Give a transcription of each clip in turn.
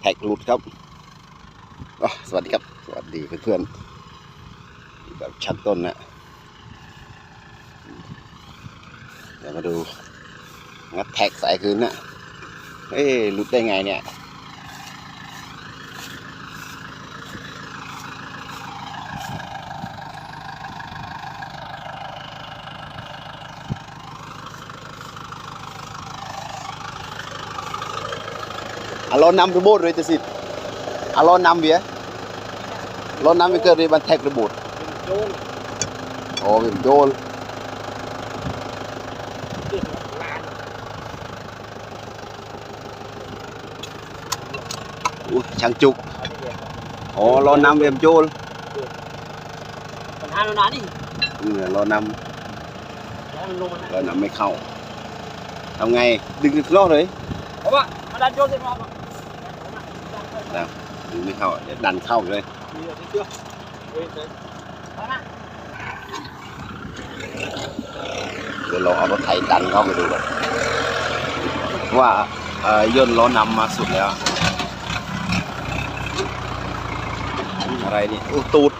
แท็กหลุดครับสวัสดีครับ สวัสดีเพื่อนๆแบบชั้นต้นนะเดี๋ยวมาดูงัดแท็กสายคืนนะเอ้ยหลุดได้ไงเนี่ย Alo năm cái bột rồi chứ xịt Alo năm vía Alo năm cái cơ đi bàn thạch rồi bột โจน Ồ vì đôn เกิดลาน Ui chẳng chục เอาที่เดียว Ồ lo năm vì em chôn ปัญหาเราหนานี่ Ừ, Lo năm แล้วมันลงมานะ Lo năm mới khẩu Làm ngày Đừng được lo đấy เพราะว่ามาดันโจนเสร็จ แล้ว Đừng mới khẩu để đàn khẩu rồi มีอะไรเชื่อเฮ้ยเฮ้ยมานะ Rồi lo có thấy đàn khẩu rồi được ว่าเอ่อย่นล้อนำมาสุดแล้ว อะไรนี่อู้ตูด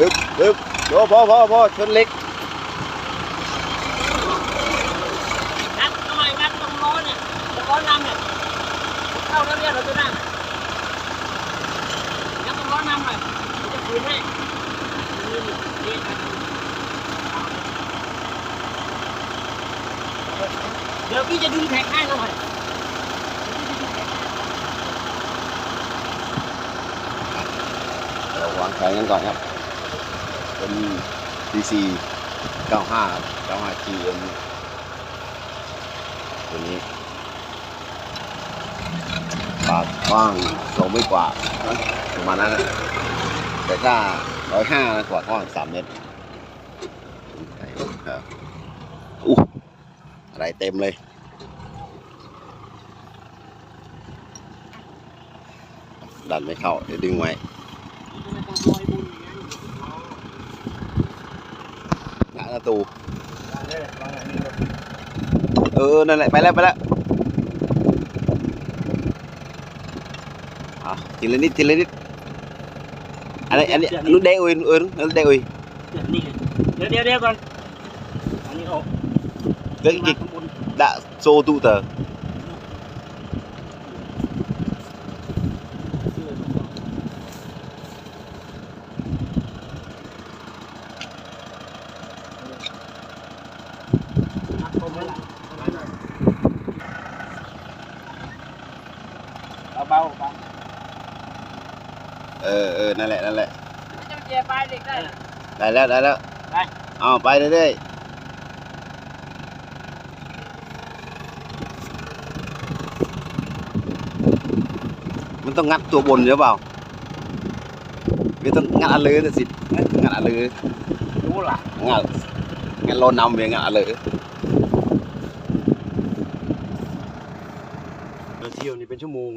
อึบอึบโอ้พอพอพอชนเล็ก งัดทำไมงัดตรงร้อนเนี่ยตรงร้อนนำเนี่ยเข้าแล้วเนี่ยเราจะนั่งงัดตรงร้อนนำหน่อยเราจะคืนให้นี่นี่ครับเดี๋ยวพี่จะดึงแท็กให้หน่อยเราวางแผนกันก่อนครับ เป็น DC 95 95 GM ตัวนี้ปากกว้างสองไม่กว่าประมาณนั้นนะแต่ถ้าร้อยห้ากว่ากว้างสามเมตรครับ อะไรเต็มเลยดันไม่เข้าเดี๋ยวดึงไว้หน้าประตูเออนั่น เรื่องมากิกข้างบนดะโซตูเตอ มันต้องงัดตัวบนหรือเปล่าไม่ต้องงัดอันเลยนะสิงัดอันเลยรู้ล่ะงัดงัดโลนำเวียงัดอันเลยเราเที่ยวนี่เป็นชั่วโมง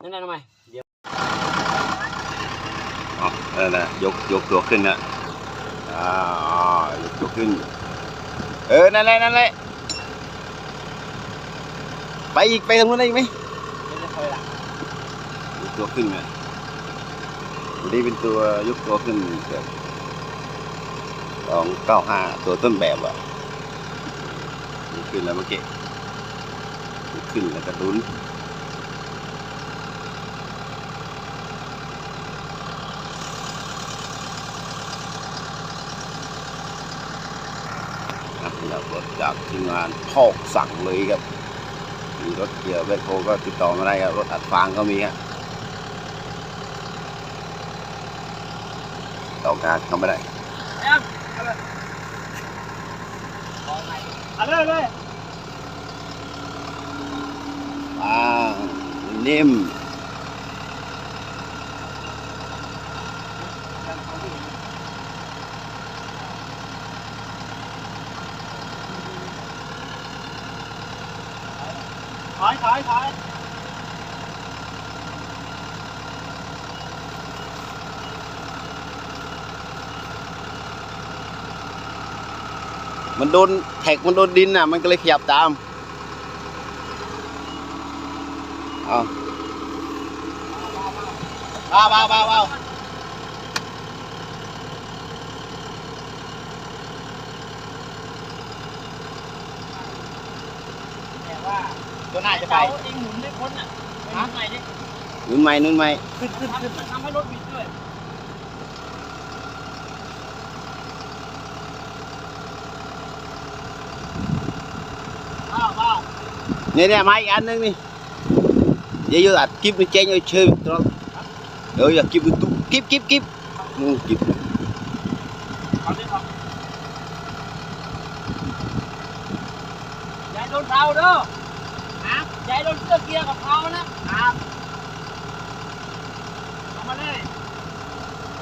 นั่นนั่นทำไมเดี๋ยวอ๋อนั่นนะยกยกตัวขึ้นนะอ่าอ๋อยกตัวขึ้น เออ นั่นแหละนั่นแหละ ไปอีกไปทางนู้นได้อีกไหมไม่ได้คอยหลังยกตัวขึ้นไงอันนี้เป็นตัวยกตัวขึ้นเกือบสองเก้าห้าตัวต้นแบบอะยกขึ้นแล้วเมื่อกี้ยกขึ้นแล้วก็ดุนครับเราก็จากทีมงานพอกสั่งเลยครับ มีรถเกี่ยวแบคโฮก็ติดต่อมาได้ครับรถอัดฟางก็มีครับต้องการเข้าไม่ได้เอาเลยเลยฟางนิ่ม ถอยถอยถอยมันโดนแท็กมันโดนดินน่ะ มันก็เลยขยับตามเอาเบาเบาเบาเบาแต่ว่า ตัวหน้าจะไปเเองหมุนไม่พ้นอะไปหมุนใหม่ดินุ่นไหมนุ่นไหมขึ้นขึ้นขึ้นมันทำให้รถบิดด้วยบ้าบ้าเนี่ยเนี่ยมาอีกอันหนึงนี่เดี๋ยวอัดคลิปมันเจ๊งเอาเชื่อตรงเดี๋ยวอย่าคลิปมันตุ๊คลิปคลิปคลิปนู่นคลิปเอาดิเอาอย่าให้โดนเท้าเด้อ นะอย่าให้โดนเสื้อเกียร์กับเท้านะครับเอามาเลย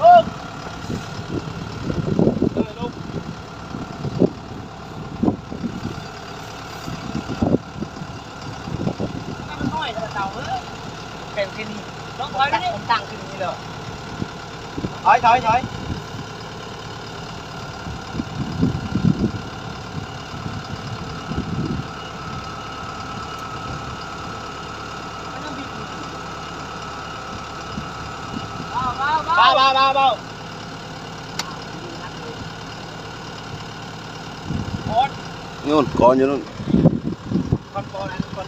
ลูกเออลูกถ้ามันน้อยเท่าเต่าเอ้ย เป็นที่นี่ ต้องถอยไปดิ ผมตั้งขึ้นนี่เลยถอยถอยถอย มันต้องบิดเบาเบา เบาบ้าบ้าบ้าบ้า โอ๊ต นู่นก่อนอยู่นู่น คนโบนั้นคน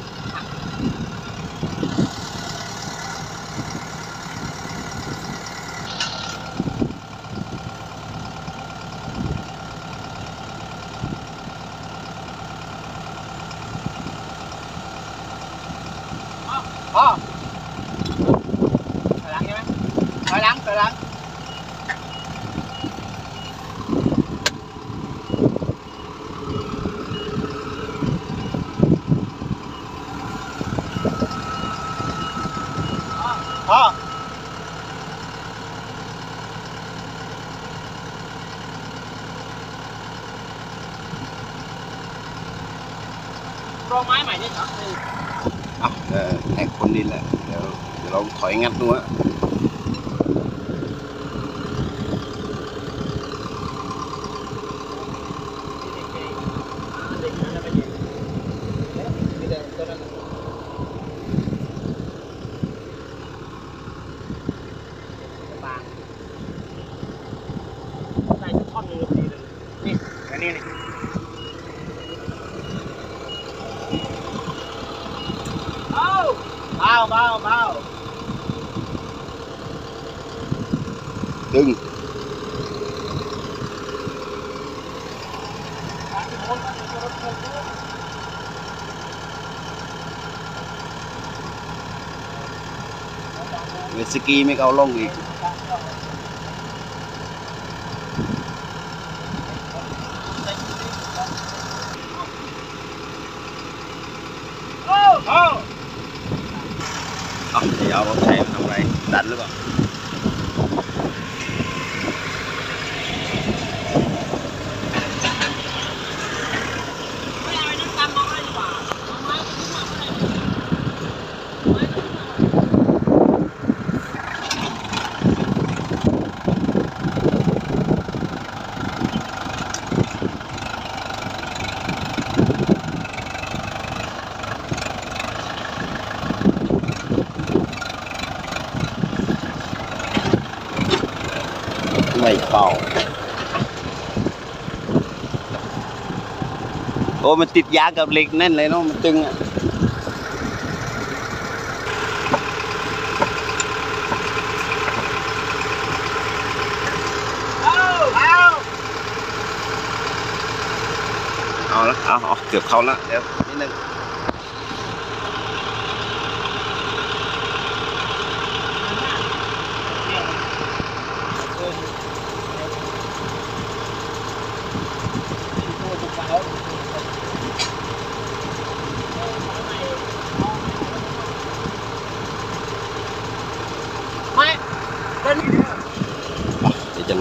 พ่อ ถอยหลังใช่ไหมถอยหลังถอยหลังพ่อ รอไม้ใหม่ดิครับ อะเออแท็กคนดินแหละเดี๋ยวเดี๋ยวเราถอยงั ดดูฮะมีแต่ตัวนั้นบางใส่สักท่อนหนึงก็พอดีเลยนี่อันนี้นี่เอาเบ้าเบ้าเบ้าดึงสามสิบคนสามสิบคนสามสิบคนเวสกีไม่เอาลงอีกเอ้าเอ้าอะจะเอารถไถมาทำไรดันหรือเปล่า ไม่เอาไอ้น้ำตาลมาให้ดีกว่าเอาไม้ไปขึ้นมาก็ได้ไม้ไปขึ้นมา ไม่ เข้าโอ้ มันติดยากับเหล็กแน่นเลยเนาะ มันตึงอะเอาละเอาเอาเกือบเข้าละเดี๋ยวนิดนึง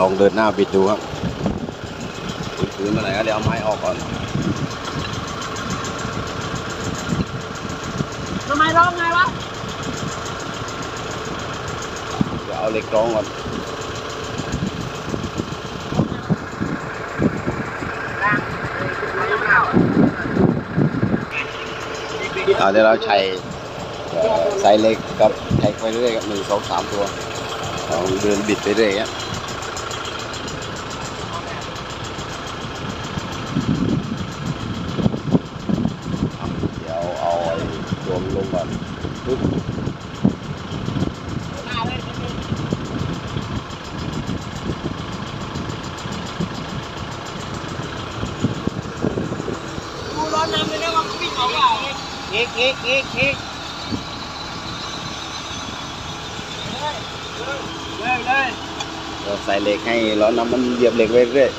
ลองเดินหน้าบิดดูครับถือมาไหนก็เดี๋ยวเอาไม้ออกก่อนทำไมร้องไงวะเดี๋ยวเอาเหล็กร้องก่อนเดี๋ยวเราใช้สาเล็กกับใช้ไปเรื่อยกับหนึ่งสองสามตัวเราเดินบิดไปเรื่อยครับ อนน้ำเลยนะว่าวิ่งออกเปล่าอีกอีกอีกอีกเลยเลยเราใส่เหล็กให้ล้อน้ำมันเหยียบเหล็กไว้เรื่อย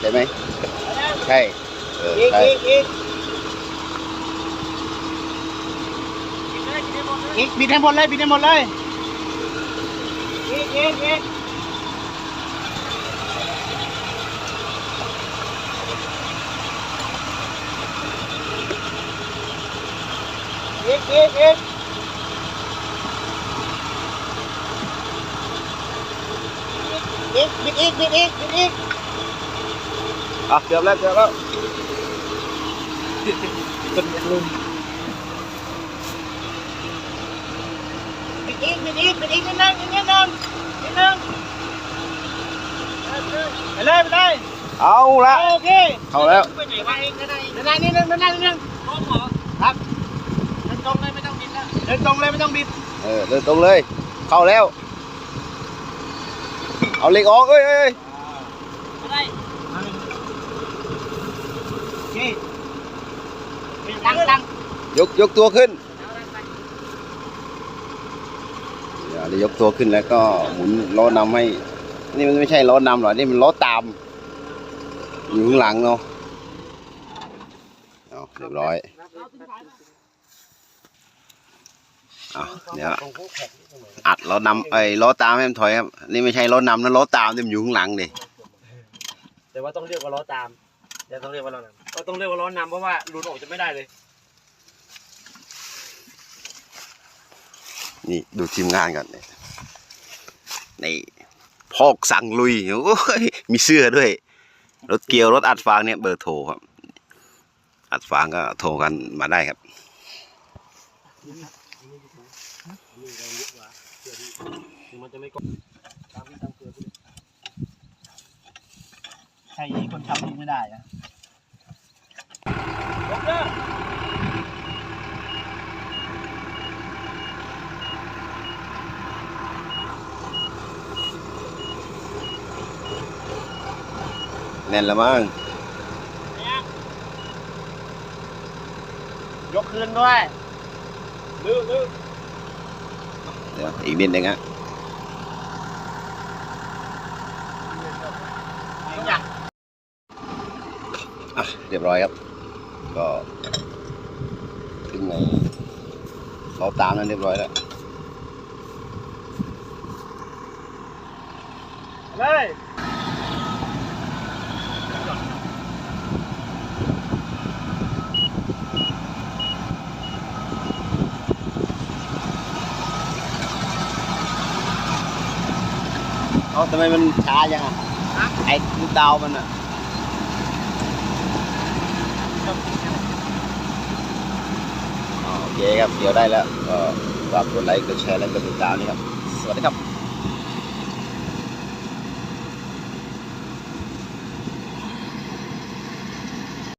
ใช่ไหมใช่เออใช่อีกอีกกินเลยกินให้หมดเลยอีกบิดให้หมดเลยบิดให้หมดเอีกอีกอีกอีก โอเคเข้าแล้วไปไหนวะเองก็ได้เดินหน้านิดนึงเดินหน้านิดนึง เลยไม่ต้องบินแล้วเดินตรงเลยไม่ต้องบิด เออเดินตรงเลย เข้าแล้ว เอาเหล็กออกเอ้ยเอ้ยเอ้ยอะไรโอเคตั้งตั้งยกยกตัวขึ้นเดี๋ยวได้ยกตัวขึ้นแล้วก็หมุนล้อนำให้ นี่มันไม่ใช่ล้อนำหรอกนี่มันล้อตาม อยู่ข้างหลังเนาะเอาเรียบร้อย เอาเดี๋ยวอัดล้อนำไอ้ยล้อตามให้มันถอยครับ นี่ไม่ใช่ล้อนำนะล้อตามนี่มันอยู่ข้างหลังดิแต่ว่าต้องเรียกว่าล้อตามเดี๋ยวต้องเรียกว่าล้อนำก็ต้องเรียกว่าล้อนำเพราะว่าหลุดออกจะไม่ได้เลย นี่ดูทีมงานก่อนนี่นี่พอกสั่งลุยโอ้ยมีเสื้อด้วย รถเกียวรถอัดฟางเนี่ยเบอร์โทรครับ อัดฟางก็โทรกันมาได้ครับ มันจะไม่กดตามที่ตามเกลือใช่คนทำยิงไม่ได้นะยกเด้อแน่นละมั้งยกคืนด้วย ลื้อลื้อเดี๋ยวอีกนิดนึงฮะ อยาก อะ เรียบร้อยครับ ก็ขึ้นในเราตามนั้นเรียบร้อยแล้วเลยเอาทำไมมันช้าจังอะไอ้ลูกดาวมันอะอ๋อโอ เคครับเดี๋ยวได้แล้วก็ฝากกดไลค์กดแชร์และกดติดตามนี่ครับ สวัสดีครับ